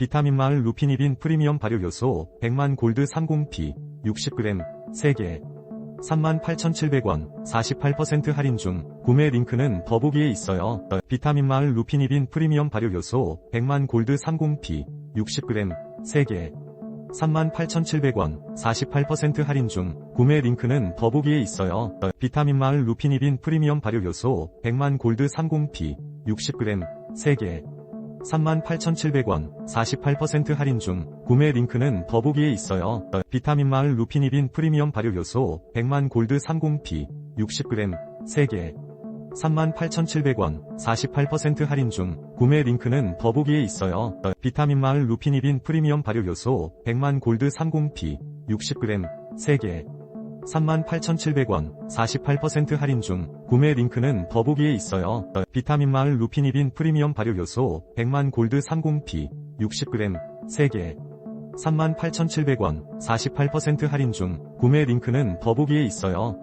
비타민 마을 루피니딘 프리미엄 발효 요소 100만 골드 30P 60g 3개 38,700원 48% 할인 중 구매 링크는 더보기에 있어요. 비타민 마을 루피니딘 프리미엄 발효 요소 100만 골드 30P 60g 3개 38,700원 48% 할인 중 구매 링크는 더보기에 있어요. 비타민 마을 루피니딘 프리미엄 발효 요소 100만 골드 30P 60g 3개 38,700원 48% 할인 중 구매 링크는 더보기에 있어요. 비타민 마을 루피니딘 프리미엄 발효 요소 100만 골드 30P 60g 3개 38,700원 48% 할인 중 구매 링크는 더보기에 있어요. 비타민 마을 루피니딘 프리미엄 발효 요소 100만 골드 30P 60g 3개 38,700원 48% 할인 중 구매 링크는 더보기에 있어요. 비타민 마을 루피니딘 프리미엄 발효 요소 100만 골드 30P 60g 3개 38,700원 48% 할인 중 구매 링크는 더보기에 있어요.